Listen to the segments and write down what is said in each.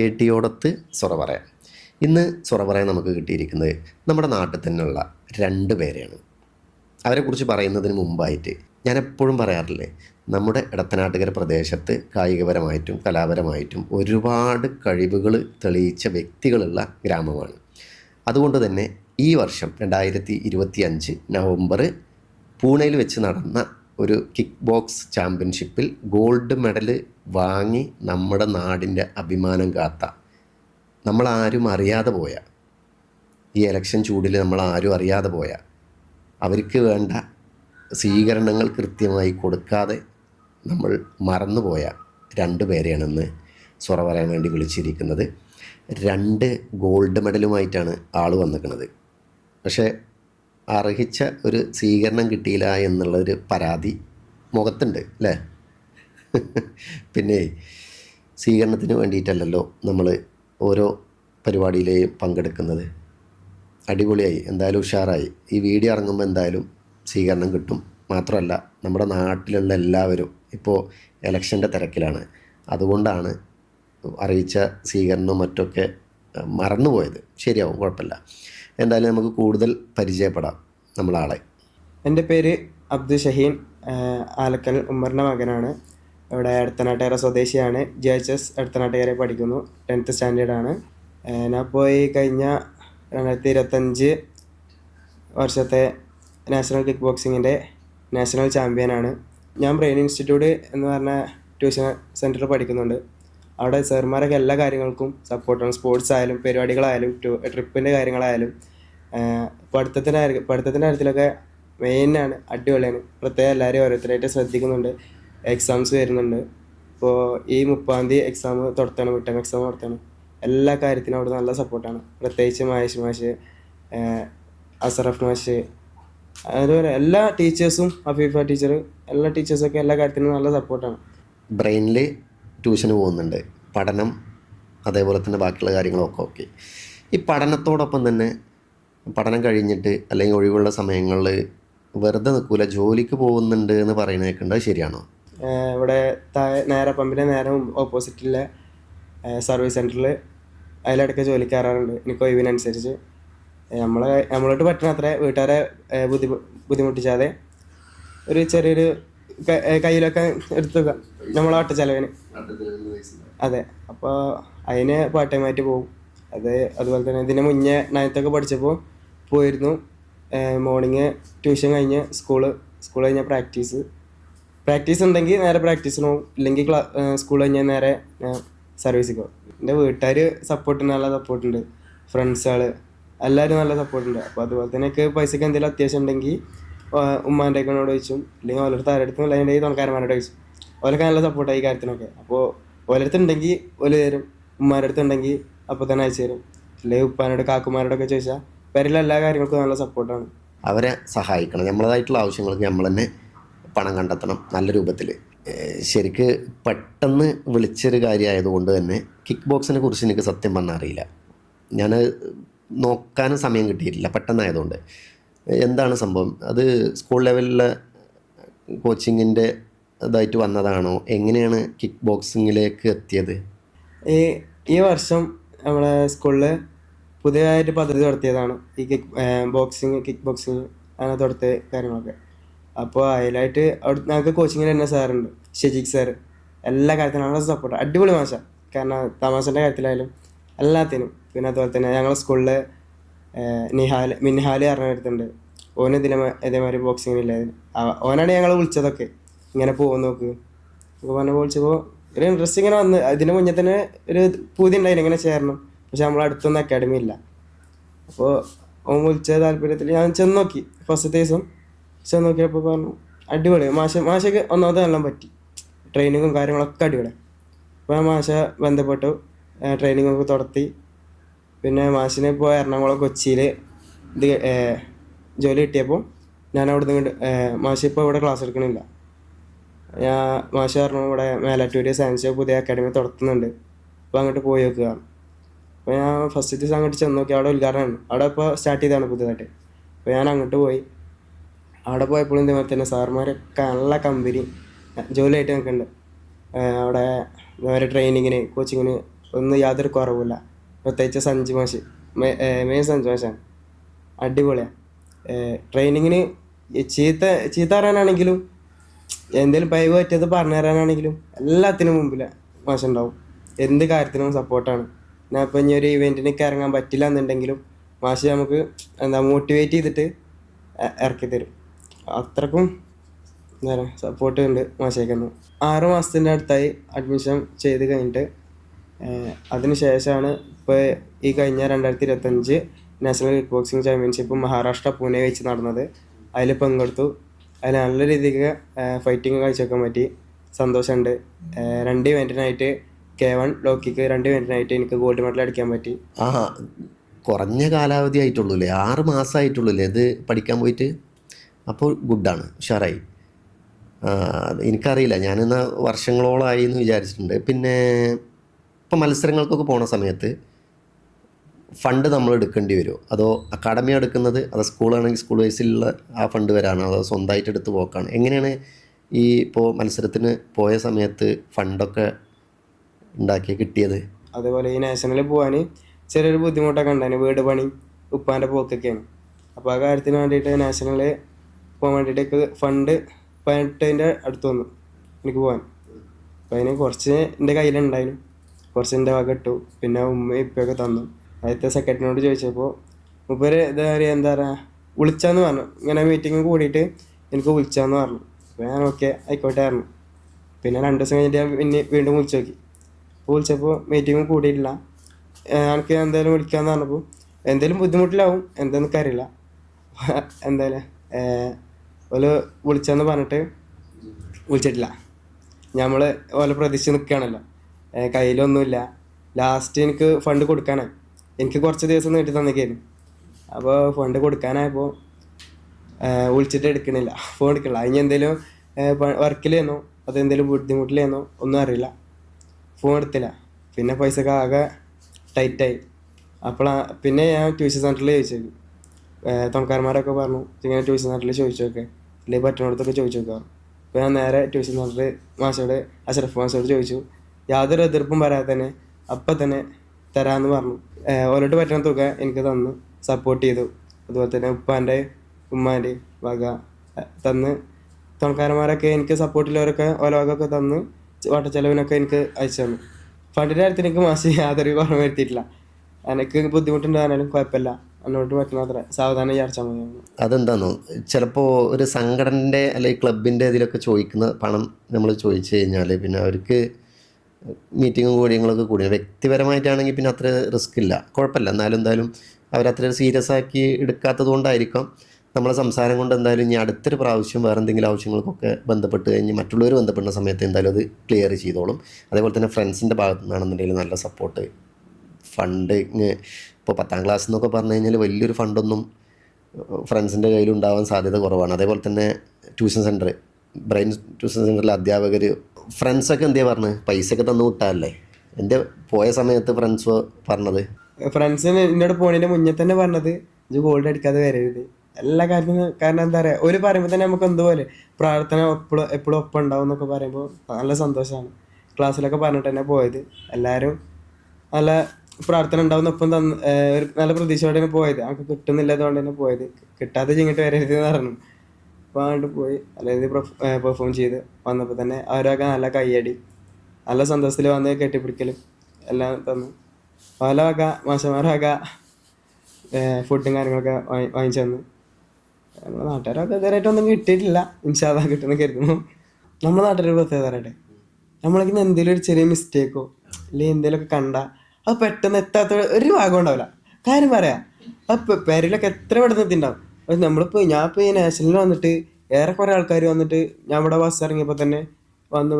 കേട്ടിയോടത്ത് സൊറ പറയാം. ഇന്ന് സൊറ പറയാൻ നമുക്ക് കിട്ടിയിരിക്കുന്നത് നമ്മുടെ നാട്ടിൽ തന്നെയുള്ള രണ്ട് പേരെയാണ്. അവരെക്കുറിച്ച് പറയുന്നതിന് മുമ്പായിട്ട് ഞാൻ എപ്പോഴും പറയാറില്ലേ നമ്മുടെ ഇടത്തനാട്ടുകര പ്രദേശത്ത് കായികപരമായിട്ടും കലാപരമായിട്ടും ഒരുപാട് കഴിവുകൾ തെളിയിച്ച വ്യക്തികളുള്ള ഗ്രാമമാണ്. അതുകൊണ്ട് തന്നെ ഈ വർഷം രണ്ടായിരത്തി ഇരുപത്തി അഞ്ച് നവംബർ പൂനെയിൽ വെച്ച് നടന്ന ഒരു കിക്ക് ബോക്സ് ചാമ്പ്യൻഷിപ്പിൽ ഗോൾഡ് മെഡൽ വാങ്ങി നമ്മുടെ നാടിന്റെ അഭിമാനം കാത്ത. നമ്മളാരും അറിയാതെ പോയ. ഈ എലക്ഷൻ ചൂടിൽ നമ്മളാരും അറിയാതെ പോയ. അവർക്ക് വേണ്ട സ്വീകരണങ്ങൾ കൃത്യമായി കൊടുക്കാതെ നമ്മൾ മറന്നുപോയ രണ്ട് പേരെയാണെന്ന് സൊറ പറയാൻ വേണ്ടി വിളിച്ചിരിക്കുന്നത്. രണ്ട് ഗോൾഡ് മെഡലുമായിട്ടാണ് ആൾ വന്നിരിക്കുന്നത്. പക്ഷേ അർഹിച്ച ഒരു സ്വീകരണം കിട്ടിയില്ല എന്നുള്ളൊരു പരാതി മുഖത്തുണ്ട് അല്ലേ? പിന്നെ സ്വീകരണത്തിന് വേണ്ടിയിട്ടല്ലല്ലോ നമ്മൾ ഓരോ പരിപാടിയിലെയും പങ്കെടുക്കുന്നത്. അടിപൊളിയായി എന്തായാലും ഉഷാറായി. ഈ വീഡിയോ ഇറങ്ങുമ്പോൾ എന്തായാലും സ്വീകരണം കിട്ടും. മാത്രമല്ല നമ്മുടെ നാട്ടിലുള്ള എല്ലാവരും ഇപ്പോൾ ഇലക്ഷന്റെ തിരക്കിലാണ്. അതുകൊണ്ടാണ് അറിയിച്ച സ്വീകരണവും മറ്റൊക്കെ മറന്നുപോയത്. ശരിയാവും കുഴപ്പമില്ല. എന്തായാലും നമുക്ക് കൂടുതൽ പരിചയപ്പെടാം നമ്മളാളെ. എന്റെ പേര് അബ്ദുൽ ഷഹീൻ ആലക്കൽ ഉമ്മറിന്റെ മകനാണ്. ഇവിടെ അടുത്തനാട്ടുകര സ്വദേശിയാണ്. ജി എച്ച് എസ് അടുത്തനാട്ടുകര പഠിക്കുന്നു. ടെൻത്ത് സ്റ്റാൻഡേർഡാണ് ഞാൻ പോയി കഴിഞ്ഞ രണ്ടായിരത്തി ഇരുപത്തഞ്ച് വർഷത്തെ നാഷണൽ കിക്ക് ബോക്സിങ്ങിന്റെ നാഷണൽ ചാമ്പ്യനാണ് ഞാൻ ബ്രെയിൻ ഇൻസ്റ്റിറ്റ്യൂട്ട് എന്ന് പറഞ്ഞ ട്യൂഷൻ സെന്ററിൽ പഠിക്കുന്നുണ്ട്. അവിടെ സാർമാരൊക്കെ എല്ലാ കാര്യങ്ങൾക്കും സപ്പോർട്ടാണ് സ്പോർട്സ് ആയാലും പരിപാടികളായാലും ട്രിപ്പിന്റെ കാര്യങ്ങളായാലും പഠിത്തത്തിന്റെ പഠിത്തത്തിന്റെ കാര്യത്തിലൊക്കെ മെയിനാണ് അടിപൊളിയാണ്. പ്രത്യേകം എല്ലാവരും ഓരോരുത്തരായിട്ട് ശ്രദ്ധിക്കുന്നുണ്ട്. എക്സാംസ് വരുന്നുണ്ട്. ഇപ്പോൾ ഈ മുപ്പാം തീയതി എക്സാം തുടത്താണ് മിഡ് ടൈം എക്സാം തുടത്താണ്. എല്ലാ കാര്യത്തിനും അവിടെ നല്ല സപ്പോർട്ടാണ് പ്രത്യേകിച്ച് മഹേഷ് മാഷ് അസറഫ് മാഷ് അതുപോലെ എല്ലാ ടീച്ചേഴ്സും അഫീഫ ടീച്ചർ എല്ലാ ടീച്ചേഴ്സൊക്കെ എല്ലാ കാര്യത്തിനും നല്ല സപ്പോർട്ടാണ് ബ്രെയിനിൽ ട്യൂഷന് പോകുന്നുണ്ട്. പഠനം അതേപോലെ തന്നെ ബാക്കിയുള്ള കാര്യങ്ങളൊക്കെ ഓക്കെ ഈ പഠനത്തോടൊപ്പം തന്നെ പഠനം കഴിഞ്ഞിട്ട് അല്ലെങ്കിൽ ഒഴിവുള്ള സമയങ്ങളിൽ വെറുതെ നിൽക്കൂല ജോലിക്ക് പോകുന്നുണ്ട് എന്ന് പറയുന്നതൊക്കെ ഉണ്ടോ. ശരിയാണോ? ഇവിടെ താഴെ നേരെ പമ്പിന്റെ നേരെ ഓപ്പോസിറ്റിലെ സർവീസ് സെന്ററിൽ അതിലിടയ്ക്ക് ജോലിക്ക് കയറാറുണ്ട് എനിക്ക് ഒഴിവിനനുസരിച്ച്. നമ്മളെ നമ്മളോട്ട് പറ്റുന്ന അത്ര വീട്ടുകാരെ ബുദ്ധി ബുദ്ധിമുട്ടിച്ചാതെ ഒരു ചെറിയൊരു കയ്യിലൊക്കെ എടുത്തു നമ്മളെ ഒറ്റ ചെലവിന് അതെ. അപ്പോൾ അതിന് പാർട്ട് ആയിട്ട് പോകും അത് അതുപോലെ തന്നെ ഇതിന് മുന്നേ നയൻത്തൊക്കെ പഠിച്ചപ്പോൾ പോയിരുന്നു. മോർണിംഗ് ട്യൂഷൻ കഴിഞ്ഞ് സ്കൂൾ സ്കൂൾ കഴിഞ്ഞ പ്രാക്ടീസ് പ്രാക്ടീസ് ഉണ്ടെങ്കിൽ നേരെ പ്രാക്ടീസിന് പോകും. ഇല്ലെങ്കിൽ ക്ലാ സ്കൂൾ കഴിഞ്ഞാൽ നേരെ സർവീസിൽ പോകും. എന്റെ വീട്ടുകാർ സപ്പോർട്ട് നല്ല സപ്പോർട്ടുണ്ട് ഫ്രണ്ട്സുകൾ എല്ലാവരും നല്ല സപ്പോർട്ടുണ്ട് അപ്പോൾ അതുപോലെ തന്നെ എനിക്ക് പൈസയ്ക്ക് എന്തെങ്കിലും അത്യാവശ്യം ഉണ്ടെങ്കിൽ ഉമ്മാന്റെ ഒക്കെ ചോദിച്ചും. ഇല്ലെങ്കിൽ ഓരോരുത്തർ ആരെടുത്തും അല്ലെങ്കിൽ തുണക്കാരന്മാരോട് ചോദിച്ചു. ഓരൊക്കെ നല്ല സപ്പോർട്ടായി കാര്യത്തിനൊക്കെ. അപ്പോൾ ഓരോരുത്തർ ഉണ്ടെങ്കിൽ ഓൽ തരും. ഉമ്മാരുടെ അടുത്ത് ഉണ്ടെങ്കിൽ അപ്പോൾ തന്നെ അയച്ചു തരും. അല്ലെങ്കിൽ ഉപ്പാനോട് കാക്കുമാരോടൊക്കെ ചോദിച്ചാൽ പേരിലെല്ലാ കാര്യങ്ങൾക്കും നല്ല സപ്പോർട്ടാണ് അവരെ സഹായിക്കണം. നമ്മളതായിട്ടുള്ള ആവശ്യങ്ങൾക്ക് നമ്മൾ തന്നെ പണം കണ്ടെത്തണം നല്ല രൂപത്തിൽ. ശരിക്ക് പെട്ടെന്ന് വിളിച്ചൊരു കാര്യമായതുകൊണ്ട് തന്നെ കിക്ക് ബോക്സിനെ കുറിച്ച് എനിക്ക് സത്യം പറഞ്ഞാൽ അറിയില്ല. ഞാൻ നോക്കാനും സമയം കിട്ടിയിട്ടില്ല പെട്ടെന്നായതുകൊണ്ട്. എന്താണ് സംഭവം? അത് സ്കൂൾ ലെവലിലെ കോച്ചിങ്ങിന്റെ ഇതായിട്ട് വന്നതാണോ? എങ്ങനെയാണ് കിക്ക് ബോക്സിങ്ങിലേക്ക് എത്തിയത്? ഈ ഈ വർഷം നമ്മളെ സ്കൂളിൽ പുതിയതായിട്ട് പദ്ധതി നടത്തിയതാണ് ഈ കിക്ക് ബോക്സിങ് കിക്ക് ബോക്സിങ് അങ്ങനെ തുടത്തിയ കാര്യങ്ങളൊക്കെ. അപ്പോൾ അതിലായിട്ട് അവിടെ ഞങ്ങൾക്ക് കോച്ചിങ്ങിന് തന്നെ സാറുണ്ട് ഷെജിക് സാർ എല്ലാ കാര്യത്തിനും നല്ല സപ്പോർട്ട് അടിപൊളി മാഷ. കാരണം തമാശന്റെ കാര്യത്തിലായാലും എല്ലാത്തിനും. പിന്നെ അതുപോലെ തന്നെ ഞങ്ങളുടെ സ്കൂളിൽ നിഹാൽ മിൻഹാൽ പറഞ്ഞ അടുത്തുണ്ട് ഓന് ഇതിലെ ഇതേമാതിരി ബോക്സിങ്ങിനില്ല ഓനാണ് ഞങ്ങൾ വിളിച്ചതൊക്കെ. ഇങ്ങനെ പോകുന്ന നോക്ക്. അപ്പോൾ പറഞ്ഞ വിളിച്ചപ്പോൾ ഒരു ഇൻട്രസ്റ്റ് ഇങ്ങനെ വന്ന് അതിന് മുന്നേ തന്നെ ഒരു പൂതി ഉണ്ടായിരുന്നു ഇങ്ങനെ ചേരണം. പക്ഷെ നമ്മളെ അടുത്തൊന്നും അക്കാഡമി ഇല്ല. അപ്പോൾ ഓൻ വിളിച്ച താല്പര്യത്തിൽ ഞാൻ ചെന്ന് നോക്കി. ഫസ്റ്റ് ദിവസം ചെന്ന് നോക്കിയപ്പോൾ പറഞ്ഞു അടിപൊളി. മാഷ മാഷക്ക് ഒന്നാമത് എല്ലാം പറ്റി. ട്രെയിനിങ്ങും കാര്യങ്ങളൊക്കെ അടിപൊളി. അപ്പോൾ ഞാൻ മാഷ ബന്ധപ്പെട്ടു. ട്രെയിനിങ്ങൊക്കെ തുടത്തി പിന്നെ മാഷിനെ ഇപ്പോൾ എറണാകുളം കൊച്ചിയിൽ ഇത് ജോലി കിട്ടിയപ്പോൾ ഞാൻ അവിടെ നിന്ന് മാഷ് ഇപ്പോൾ ഇവിടെ ക്ലാസ് എടുക്കണില്ല. ഞാൻ മാഷ് പറഞ്ഞു ഇവിടെ മേലാറ്റൂര് സയൻസ് പുതിയ അക്കാഡമി തുടത്തുന്നുണ്ട് അപ്പോൾ അങ്ങോട്ട് പോയി നോക്കുക അപ്പോൾ ഞാൻ ഫസ്റ്റ് ദിവസം അങ്ങോട്ട് ചെന്ന് നോക്കി. അവിടെ ഉദ്ഘാടനമാണ് അവിടെ ഇപ്പോൾ സ്റ്റാർട്ട് ചെയ്താണ് പുതിയതായിട്ട്. അപ്പോൾ ഞാൻ അങ്ങോട്ട് പോയി. അവിടെ പോയപ്പോഴും ഇതേപോലെ തന്നെ സാറുമാരൊക്കെ നല്ല കമ്പനി ജോലിയായിട്ട് നിൽക്കുന്നുണ്ട്. അവിടെ ഇതേമാതിരി ട്രെയിനിങ്ങിന് കോച്ചിങ്ങിന് ഒന്നും യാതൊരു കുറവില്ല പ്രത്യേകിച്ച് സഞ്ജു മാഷ് മെയിൻ സഞ്ജു മാഷാണ്. അടിപൊളിയാണ്. ട്രെയിനിങ്ങിന് ചീത്ത ചീത്ത പറയാനാണെങ്കിലും എന്തെങ്കിലും പൈവ് പറ്റിയത് പറഞ്ഞു തരാനാണെങ്കിലും എല്ലാത്തിനും മുമ്പിൽ മാഷുണ്ടാവും. എന്ത് കാര്യത്തിനും സപ്പോർട്ടാണ് ഞാൻ ഇപ്പം ഇനി ഒരു ഇവന്റിനൊക്കെ ഇറങ്ങാൻ പറ്റില്ല എന്നുണ്ടെങ്കിലും മാഷ് നമുക്ക് എന്താ മോട്ടിവേറ്റ് ചെയ്തിട്ട് ഇറക്കി തരും അത്രക്കും എന്താ പറയുക സപ്പോർട്ട് ഉണ്ട് മാഷേക്കുന്നു ആറ് മാസത്തിന്റെ അടുത്തായി അഡ്മിഷൻ ചെയ്ത് കഴിഞ്ഞിട്ട് ഏഹ് അതിന് ശേഷമാണ് ഇപ്പോൾ ഈ കഴിഞ്ഞ രണ്ടായിരത്തി ഇരുപത്തഞ്ച് national kick boxing championship Maharashtra Pune വെച്ച് നടന്നത്. അതിൽ പങ്കെടുത്തു. അതിൽ നല്ല രീതിക്ക് ഫൈറ്റിംഗ് കാഴ്ചവെക്കാൻ പറ്റി. സന്തോഷമുണ്ട്. രണ്ട് ഇവന്റിനായിട്ട് കെ വൺ ലോക്കിക്ക് രണ്ട് ഇവന്റിനായിട്ട് എനിക്ക് ഗോൾഡ് മെഡൽ അടിക്കാൻ പറ്റി. ആ കുറഞ്ഞ കാലാവധി ആയിട്ടുള്ളൂ അല്ലേ? ആറ് മാസമായിട്ടുള്ളൂ അല്ലേ ഇത് പഠിക്കാൻ പോയിട്ട്? അപ്പോൾ ഗുഡാണ് ഉഷാറായി. എനിക്കറിയില്ല. ഞാനിന്ന് വർഷങ്ങളോളമായി എന്ന് വിചാരിച്ചിട്ടുണ്ട്. പിന്നെ ഇപ്പം മത്സരങ്ങൾക്കൊക്കെ പോണ സമയത്ത് ഫണ്ട് നമ്മൾ എടുക്കേണ്ടി വരുമോ അതോ അക്കാഡമി എടുക്കുന്നത് അതോ സ്കൂളാണെങ്കിൽ സ്കൂൾ വൈസിലുള്ള ആ ഫണ്ട് വരാനോ അതോ സ്വന്തമായിട്ട് എടുത്ത് പോക്കാണ്. എങ്ങനെയാണ് ഈ ഇപ്പോൾ മത്സരത്തിന് പോയ സമയത്ത് ഫണ്ടൊക്കെ ഉണ്ടാക്കി കിട്ടിയത്? അതേപോലെ ഈ നാഷണലിൽ പോകാൻ ചെറിയൊരു ബുദ്ധിമുട്ടൊക്കെ ഉണ്ടായിരുന്നു വീട് പണി ഉപ്പാന്റെ പോക്കൊക്കെയാണ്. അപ്പോൾ ആ കാര്യത്തിന് വേണ്ടിയിട്ട് നാഷണലിൽ പോകാൻ വേണ്ടിയിട്ട് ഫണ്ട് പതിനെട്ടിന്റെ അടുത്ത് വന്നു. എനിക്ക് പോകാൻ. അപ്പോൾ അതിന് കുറച്ച് എന്റെ കയ്യിലുണ്ടായിരുന്നു. കുറച്ച് എന്റെ വക ഇട്ടു. പിന്നെ ഉമ്മ ഇപ്പൊക്കെ തന്നു. ആദ്യത്തെ സെക്രട്ടറിനോട് ചോദിച്ചപ്പോൾ മുപ്പര് എന്താ പറയുക എന്താ പറയുക വിളിച്ചാന്ന് പറഞ്ഞു. ഇങ്ങനെ മീറ്റിംഗ് കൂടിയിട്ട് എനിക്ക് വിളിച്ചാന്ന് പറഞ്ഞു. അപ്പോൾ ഞാൻ ഓക്കെ ആയിക്കോട്ടെ പറഞ്ഞു. പിന്നെ രണ്ട് ദിവസം കഴിഞ്ഞിട്ട് ഞാൻ പിന്നെ വീണ്ടും വിളിച്ചു നോക്കി. അപ്പോൾ വിളിച്ചപ്പോൾ മീറ്റിംഗ് കൂടിയിട്ടില്ല. എനിക്ക് എന്തായാലും വിളിക്കാമെന്ന് പറഞ്ഞപ്പോൾ എന്തെങ്കിലും ബുദ്ധിമുട്ടിലാവും. എന്താണെന്ന് അറിയില്ല. എന്തായാലും ഓൽ വിളിച്ചെന്ന് പറഞ്ഞിട്ട് വിളിച്ചിട്ടില്ല. നമ്മൾ ഓല പ്രതീക്ഷിച്ച് നിൽക്കുകയാണല്ലോ കയ്യിലൊന്നുമില്ല. ലാസ്റ്റ് എനിക്ക് ഫണ്ട് കൊടുക്കാനായി. എനിക്ക് കുറച്ച് ദിവസം നീട്ടി തന്നിക്കായിരുന്നു അപ്പോൾ ഫണ്ട് കൊടുക്കാനായപ്പോൾ വിളിച്ചിട്ട് എടുക്കണില്ല. ഫോൺ എടുക്കണില്ല. അതിന് എന്തെങ്കിലും വർക്കിലേന്നോ അതെന്തെങ്കിലും ബുദ്ധിമുട്ടിലേന്നോ ഒന്നും അറിയില്ല. ഫോൺ എടുത്തില്ല. പിന്നെ പൈസ ഒക്കെ ആകെ ടൈറ്റായി അപ്പോൾ പിന്നെ ഞാൻ ട്യൂഷൻ സെന്ററിൽ ചോദിച്ചു തൊണക്കാരന്മാരൊക്കെ പറഞ്ഞു ഇങ്ങനെ ട്യൂഷൻ സെന്ററിൽ ചോദിച്ചു നോക്കെ അല്ലെങ്കിൽ പറ്റുന്നിടത്തൊക്കെ ചോദിച്ചു നോക്കാം അപ്പോൾ ഞാൻ നേരെ ട്യൂഷൻ സെന്ററിൽ മാഷോട് അഷറഫ് മാഷോട് ചോദിച്ചു. യാതൊരു എതിർപ്പും പറയാതെ തന്നെ അപ്പം തന്നെ തരാമെന്ന് പറഞ്ഞു. ഓരോട്ട് പറ്റുന്ന തുക എനിക്ക് തന്ന് സപ്പോർട്ട് ചെയ്തു. അതുപോലെ തന്നെ ഉപ്പാന്റെ ഉമ്മാന്റെ വക തന്ന് തുണക്കാരന്മാരൊക്കെ എനിക്ക് സപ്പോർട്ടില്ലവരൊക്കെ ഓരോ വകയൊക്കെ തന്ന് വട്ടച്ചെലവിനൊക്കെ എനിക്ക് അയച്ചു തന്നു. ഫണ്ടിന്റെ കാര്യത്തിൽ എനിക്ക് മാസം യാതൊരു കുറവ് വരുത്തിയിട്ടില്ല. എനിക്ക് ബുദ്ധിമുട്ടുണ്ടാകാനും കുഴപ്പമില്ല. എന്നോട്ട് പറ്റുന്ന അത്ര സാവധാനം വിചാരിച്ചാൽ മതി. അതെന്താന്നോ ചിലപ്പോൾ ഒരു സംഘടനന്റെ അല്ലെങ്കിൽ ക്ലബിന്റെ ഇതിലൊക്കെ ചോദിക്കുന്ന പണം നമ്മൾ ചോദിച്ചു കഴിഞ്ഞാൽ പിന്നെ അവർക്ക് മീറ്റിങ്ങും കൂടിയങ്ങളൊക്കെ കൂടി. വ്യക്തിപരമായിട്ടാണെങ്കിൽ പിന്നെ അത്ര റിസ്ക് ഇല്ല. കുഴപ്പമില്ല എന്നാലും എന്തായാലും അവരത്ര സീരിയസ് ആക്കി എടുക്കാത്തത് കൊണ്ടായിരിക്കാം നമ്മളെ സംസാരം കൊണ്ട് എന്തായാലും ഇനി അടുത്തൊരു പ്രാവശ്യം വേറെ എന്തെങ്കിലും ആവശ്യങ്ങൾക്കൊക്കെ ബന്ധപ്പെട്ട് കഴിഞ്ഞ് മറ്റുള്ളവർ ബന്ധപ്പെടുന്ന സമയത്ത് എന്തായാലും അത് ക്ലിയർ ചെയ്തോളും. അതേപോലെ തന്നെ ഫ്രണ്ട്സിന്റെ ഭാഗത്തു നിന്നാണെന്നുണ്ടെങ്കിൽ നല്ല സപ്പോർട്ട്. ഫണ്ട് ഇപ്പോൾ പത്താം ക്ലാസ് എന്നൊക്കെ പറഞ്ഞു കഴിഞ്ഞാൽ വലിയൊരു ഫണ്ടൊന്നും ഫ്രണ്ട്സിന്റെ കയ്യിൽ ഉണ്ടാവാൻ സാധ്യത കുറവാണ്. അതേപോലെ തന്നെ ട്യൂഷൻ സെന്റർ ബ്രെയിൻ ട്യൂഷൻ സെന്ററിലെ അധ്യാപകർ ഫ്രണ്ട്സൊക്കെ എന്തേ പറഞ്ഞത് പൈസയൊക്കെ തന്നു വിട്ടാലേ എന്റെ പോയ സമയത്ത് ഫ്രണ്ട്സ് പറഞ്ഞത്? ഫ്രണ്ട്സിന് എന്നോട് പോണതിന്റെ മുന്നേ തന്നെ പറഞ്ഞത് ഇത് ഗോൾഡ് അടിക്കാതെ വരരുത്. എല്ലാ കാര്യത്തിനും കാരണം എന്താ പറയുക ഒരു പറയുമ്പോൾ തന്നെ നമുക്ക് എന്തുപോലെ പ്രാർത്ഥന എപ്പോഴും എപ്പോഴും ഒപ്പം ഉണ്ടാവും എന്നൊക്കെ പറയുമ്പോൾ നല്ല സന്തോഷമാണ് ക്ലാസ്സിലൊക്കെ പറഞ്ഞിട്ട് തന്നെ പോയത്. എല്ലാവരും നല്ല പ്രാർത്ഥന ഉണ്ടാവുന്ന ഒപ്പം തന്ന് ഒരു നല്ല പ്രതീക്ഷയോടെയാണ് പോയത്. നമുക്ക് കിട്ടുന്നില്ല അതുകൊണ്ട് തന്നെ പോയത്. കിട്ടാതെ ചെയ്തിട്ട് വരരുത് എന്ന് പറഞ്ഞു. അപ്പോൾ അങ്ങോട്ട് പോയി. അല്ലെങ്കിൽ പെർഫോം ചെയ്ത്. വന്നപ്പോൾ തന്നെ അവരൊക്കെ നല്ല കയ്യടി. നല്ല സന്തോഷത്തിൽ വന്ന് കെട്ടിപ്പിടിക്കലും എല്ലാം തന്നു. പല വക മാഷന്മാരൊക ഫുഡും കാര്യങ്ങളൊക്കെ വാങ്ങി- വാങ്ങിച്ചു തന്നു നമ്മുടെ നാട്ടുകാരൊക്കെ ഇതുവരെയായിട്ടൊന്നും കിട്ടിയിട്ടില്ല. ഇൻഷാദ കിട്ടുന്ന കരുതുന്നു. നമ്മുടെ നാട്ടിലൊരു പ്രത്യേകത പറയട്ടെ. എന്തെങ്കിലും ഒരു ചെറിയ മിസ്റ്റേക്കോ അല്ലെങ്കിൽ എന്തെങ്കിലുമൊക്കെ കണ്ട അത് പെട്ടെന്ന് എത്താത്ത ഒരു ഭാഗം ഉണ്ടാവില്ല. കാര്യം പറയാം. അത് പേരിലൊക്കെ എത്ര പെട്ടെന്ന് എത്തിണ്ടാവും? അത് നമ്മളിപ്പോൾ ഞാൻ ഇപ്പോൾ ഈ നാഷണലിൽ വന്നിട്ട് ഏറെ കുറേ ആൾക്കാർ വന്നിട്ട് ഞാൻ ഇവിടെ ബസ് ഇറങ്ങിയപ്പോൾ തന്നെ വന്ന്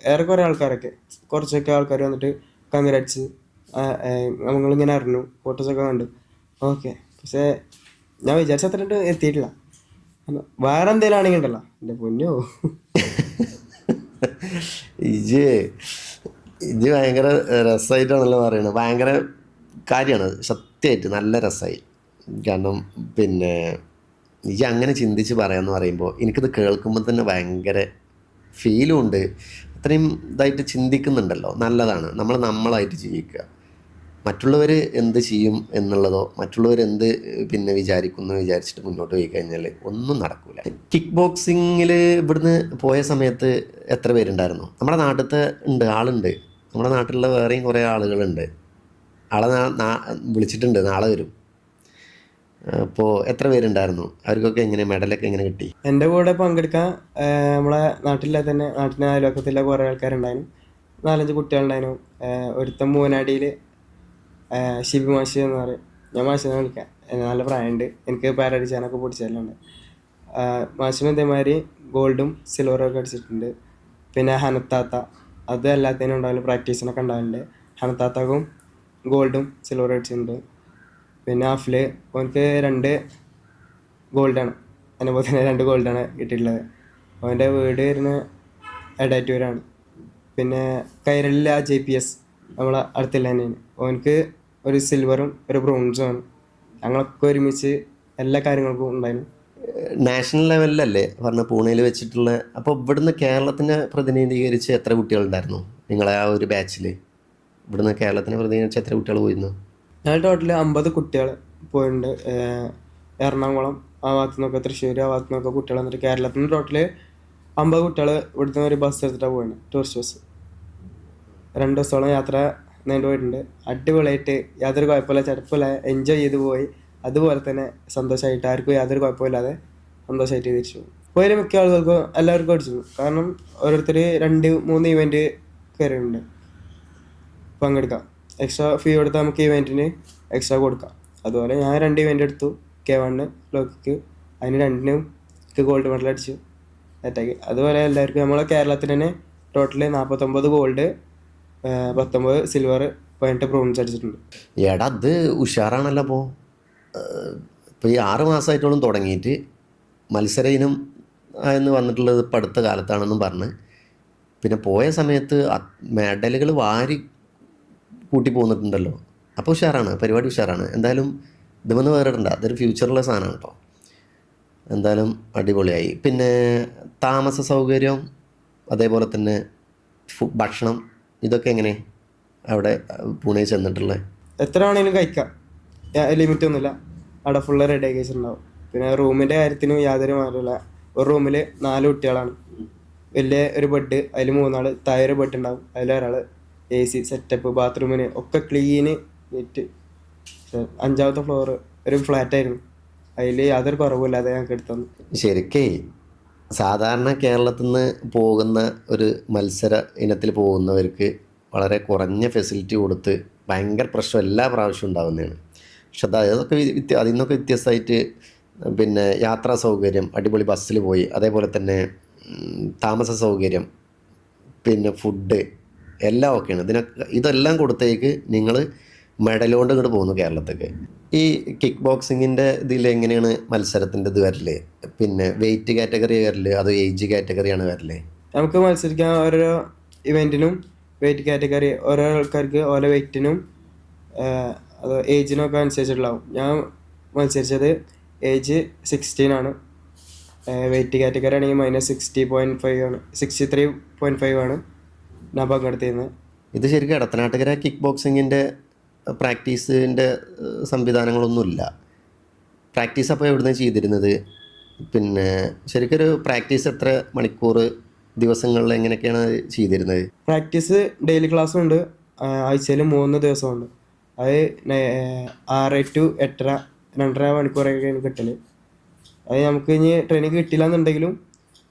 ഏറെ കുറേ ആൾക്കാരൊക്കെ കുറച്ചൊക്കെ ആൾക്കാർ വന്നിട്ട് കങ്ങരടിച്ച് നമ്മളിങ്ങനെ അറിഞ്ഞു ഫോട്ടോസൊക്കെ കണ്ടു. ഓക്കെ. പക്ഷേ ഞാൻ വിചാരിച്ച അത്രയിട്ട് എത്തിയിട്ടില്ല. വേറെ എന്തെങ്കിലും ആണെങ്കിൽ ഉണ്ടല്ലോ. എന്റെ പൊന്നോ. ഇജ് ഇജ് ഭയങ്കര രസമായിട്ടാണല്ലോ പറയുന്നത് ഭയങ്കര കാര്യമാണ്. സത്യമായിട്ട് നല്ല രസമായി കാരണം പിന്നെ ഇജ് അങ്ങനെ ചിന്തിച്ച് പറയാമെന്ന് പറയുമ്പോൾ എനിക്കിത് കേൾക്കുമ്പോൾ തന്നെ ഭയങ്കര ഫീലും ഉണ്ട്. അത്രയും ഇതായിട്ട് ചിന്തിക്കുന്നുണ്ടല്ലോ. നല്ലതാണ്. നമ്മൾ നമ്മളായിട്ട് ജീവിക്കുക. മറ്റുള്ളവർ എന്ത് ചെയ്യും എന്നുള്ളതോ മറ്റുള്ളവർ എന്ത് പിന്നെ വിചാരിക്കുന്നു വിചാരിച്ചിട്ട് മുന്നോട്ട് പോയി കഴിഞ്ഞാൽ ഒന്നും നടക്കൂല. കിക്ക് ബോക്സിങ്ങിൽ ഇവിടുന്ന് പോയ സമയത്ത് എത്ര പേരുണ്ടായിരുന്നു? നമ്മുടെ നാട്ടിലത്തെ ഉണ്ട് ആളുണ്ട്. നമ്മുടെ നാട്ടിലുള്ള വേറെയും കുറേ ആളുകളുണ്ട്. ആളെ വിളിച്ചിട്ടുണ്ട് നാളെ വരും. അപ്പോൾ എത്ര പേരുണ്ടായിരുന്നു? അവർക്കൊക്കെ എങ്ങനെ മെഡലൊക്കെ എങ്ങനെ കിട്ടി? എന്റെ കൂടെ പങ്കെടുക്കാൻ നമ്മളെ നാട്ടിലെ തന്നെ നാട്ടിലെ അയൽവക്കത്തിലെ കുറേ ആൾക്കാരുണ്ടായിരുന്നു. നാലഞ്ച് കുട്ടികളുണ്ടായിരുന്നു. ഒരുത്തം മൂന്നാടിയിൽ ഷിബി മാഷി എന്ന് പറയും. ഞാൻ മാഷിനെ വിളിക്കാം. നല്ല പ്രായമുണ്ട്. എനിക്ക് പാരടിച്ചാനൊക്കെ പൊടിച്ചാലുണ്ട്. മാഷിനും ഇതേമാതിരി ഗോൾഡും സിൽവറും ഒക്കെ അടിച്ചിട്ടുണ്ട്. പിന്നെ ഹനത്താത്ത. അത് എല്ലാത്തിനും ഉണ്ടാവില്ല പ്രാക്ടീസിനൊക്കെ ഉണ്ടാവില്ല ഹനത്താത്തക്കും ഗോൾഡും സിൽവറും അടിച്ചിട്ടുണ്ട്. പിന്നെ അഫിൽ അവനക്ക് രണ്ട് ഗോൾഡാണ്. പോലെ തന്നെ രണ്ട് ഗോൾഡാണ് കിട്ടിയിട്ടുള്ളത്. അവന്റെ വീട് വരുന്നത് എടാറ്റൂരാണ്. പിന്നെ കൈരളിലെ ജെ പി എസ് നമ്മളെ അടുത്തുള്ള തന്നെയാണ്. അവനക്ക് ഒരു സിൽവറും ഒരു ബ്രോൺസും ആണ് ഞങ്ങളൊക്കെ ഒരുമിച്ച് എല്ലാ കാര്യങ്ങൾക്കും ഉണ്ടായിരുന്നു. നാഷണൽ ലെവലിലല്ലേ? പറഞ്ഞ പൂനെയിൽ വെച്ചിട്ടുള്ള അപ്പോൾ ഇവിടുന്ന് കേരളത്തിനെ പ്രതിനിധീകരിച്ച് എത്ര കുട്ടികൾ ഉണ്ടായിരുന്നു നിങ്ങളെ ആ ഒരു ബാച്ചിൽ ഇവിടുന്ന് കേരളത്തിനെ പ്രതിനിധീകരിച്ച് എത്ര കുട്ടികൾ പോയിരുന്നു? ഞാൻ ടോട്ടൽ അമ്പത് കുട്ടികൾ പോയിട്ടുണ്ട് എറണാകുളം ആ ഭാഗത്തു നിന്നൊക്കെ തൃശ്ശൂർ ആ ഭാഗത്തു നിന്നൊക്കെ കുട്ടികൾ വന്നിട്ട് കേരളത്തിൽ നിന്ന് ടോട്ടൽ അമ്പത് കുട്ടികൾ ഇവിടുന്ന് ഒരു ബസ് എടുത്തിട്ടാണ് പോയത് ടൂറിസ്റ്റ് ബസ് രണ്ട് ദിവസത്തോളം യാത്ര നീണ്ടു പോയിട്ടുണ്ട്. അടിപൊളിയായിട്ട് യാതൊരു കുഴപ്പമില്ല. ചടപ്പില്ല എൻജോയ് ചെയ്ത് പോയി. അതുപോലെ തന്നെ സന്തോഷമായിട്ട് ആർക്കും യാതൊരു കുഴപ്പമില്ലാതെ സന്തോഷമായിട്ട് തിരിച്ചു പോയാലും മിക്ക ആളുകൾക്കും എല്ലാവർക്കും അടിച്ചു. കാരണം ഓരോരുത്തർ രണ്ട് മൂന്ന് ഇവന്റ് കയറിയിട്ടുണ്ട്. പങ്കെടുക്കാം. എക്സ്ട്രാ ഫീ കൊടുത്താൽ നമുക്ക് ഇവന്റിന് എക്സ്ട്രാ കൊടുക്കാം. അതുപോലെ ഞാൻ രണ്ട് ഇവന്റ് എടുത്തു. കെ വണ്ണ് ലോക്കിക്ക് അതിന് രണ്ടിനും ഗോൾഡ് മെഡൽ അടിച്ചു. സെറ്റാക്കി അതുപോലെ എല്ലാവർക്കും നമ്മളെ കേരളത്തിൽ തന്നെ ടോട്ടൽ നാൽപ്പത്തൊമ്പത് ഗോൾഡ് പത്തൊമ്പത് സിൽവർ പതിനെട്ട് ബ്രോൺസ് അടിച്ചിട്ടുണ്ട്. എടാ അത് ഉഷാറാണല്ലോ അപ്പോൾ ഇപ്പോൾ ഈ ആറ് മാസമായിട്ടോളം തുടങ്ങിയിട്ട് മത്സര ഇനം എന്ന് വന്നിട്ടുള്ളത് ഇപ്പം അടുത്ത കാലത്താണെന്നും പറഞ്ഞ്. പിന്നെ പോയ സമയത്ത് മെഡലുകൾ വാരി കൂട്ടി പോന്നിട്ടുണ്ടല്ലോ. അപ്പോൾ ഉഷാറാണ് പരിപാടി ഉഷാറാണ്. എന്തായാലും ഇതുമെന്ന് ഇടണ്ട അതൊരു ഫ്യൂച്ചറുള്ള സാധനമാണ് കേട്ടോ എന്തായാലും അടിപൊളിയായി. പിന്നെ താമസ സൗകര്യം അതേപോലെ തന്നെ ഭക്ഷണം ഇതൊക്കെ എങ്ങനെ? അവിടെ പൂനെ ചെന്നിട്ടുള്ളത് എത്ര വേണമെങ്കിലും കഴിക്കാം. ലിമിറ്റ് ഒന്നുമില്ല. അവിടെ ഫുള്ള് റെഡി ആക്കി വെച്ചിട്ടുണ്ടാവും പിന്നെ റൂമിന്റെ കാര്യത്തിനും യാതൊരു മാറില്ല ഒരു റൂമിൽ നാല് കുട്ടികളാണ്. വലിയ ഒരു ബെഡ് അതിൽ മൂന്നാൾ താഴെ ഒരു ബെഡ് ഉണ്ടാവും. അതിലൊരാൾ എ സി സെറ്റപ്പ് ബാത്റൂമിന് ഒക്കെ ക്ലീന് നീറ്റ് അഞ്ചാമത്തെ ഫ്ലോർ ഒരു ഫ്ലാറ്റായിരുന്നു അതിൽ യാതൊരു കുറവില്ലാതെ ഞങ്ങൾക്ക് എടുത്തു ശരിക്കേ സാധാരണ കേരളത്തിൽ നിന്ന് പോകുന്ന ഒരു മത്സര ഇനത്തിൽ പോകുന്നവർക്ക് വളരെ കുറഞ്ഞ ഫെസിലിറ്റി കൊടുത്ത് ഭയങ്കര പ്രശ്നം എല്ലാ പ്രാവശ്യവും ഉണ്ടാകുന്നതാണ് പക്ഷെ അത് അതൊക്കെ വ്യത്യ അതിൽ നിന്നൊക്കെ വ്യത്യസ്തമായിട്ട് പിന്നെ യാത്രാ സൗകര്യം അടിപൊളി ബസ്സിൽ പോയി അതേപോലെ തന്നെ താമസ സൗകര്യം പിന്നെ ഫുഡ് എല്ലാം ഓക്കെയാണ് ഇതിനൊക്കെ ഇതെല്ലാം കൊടുത്തേക്ക് നിങ്ങൾ മെഡലോണ്ട് ഇങ്ങോട്ട് പോകുന്നു കേരളത്തേക്ക് ഈ കിക്ക് ബോക്സിങ്ങിന്റെ ഇതിൽ എങ്ങനെയാണ് മത്സരത്തിന്റെ ഇത് വരൽ? പിന്നെ വെയിറ്റ് കാറ്റഗറി വരൽ അതോ ഏജ് കാറ്റഗറിയാണ് വരൽ? നമുക്ക് മത്സരിക്കാൻ ഓരോ ഇവന്റിനും വെയിറ്റ് കാറ്റഗറി ഓരോ ആൾക്കാർക്ക് ഓരോ വെയിറ്റിനും അത് ഏജിനൊക്കെ ഒക്കെ അനുസരിച്ചിട്ടുണ്ടാവും ഞാൻ മത്സരിച്ചത് ഏജ് സിക്സ്റ്റീൻ ആണ്. വെയിറ്റ് കാറ്റഗറി ആണെങ്കിൽ മൈനസ് സിക്സ്റ്റി പോയിന്റ് ഫൈവ് ആണ്. സിക്സ്റ്റി ത്രീ പോയിന്റ് ഫൈവ് ആണ് ഞാൻ പങ്കെടുത്തിരുന്നത്. ഇത് ശരിക്കും ഇടത്തനാട്ടുകര കിക്ക് ബോക്സിങ്ങിന്റെ പ്രാക്ടീസിന്റെ സംവിധാനങ്ങളൊന്നുമില്ല. പ്രാക്ടീസ് അപ്പോൾ എവിടുന്ന് ചെയ്തിരുന്നത്? പിന്നെ ശരിക്കൊരു പ്രാക്ടീസ് എത്ര മണിക്കൂർ ദിവസങ്ങളിൽ എങ്ങനെയൊക്കെയാണ് ചെയ്തിരുന്നത്? പ്രാക്ടീസ് ഡെയിലി ക്ലാസ്സും ഉണ്ട് ആഴ്ചയിൽ മൂന്ന് ദിവസമുണ്ട്. അത് ആറ് ടു എട്ടര രണ്ടര മണിക്കൂറൊക്കെയാണ് കിട്ടൽ. അത് നമുക്ക് ഇനി ട്രെയിനിങ് കിട്ടില്ല എന്നുണ്ടെങ്കിലും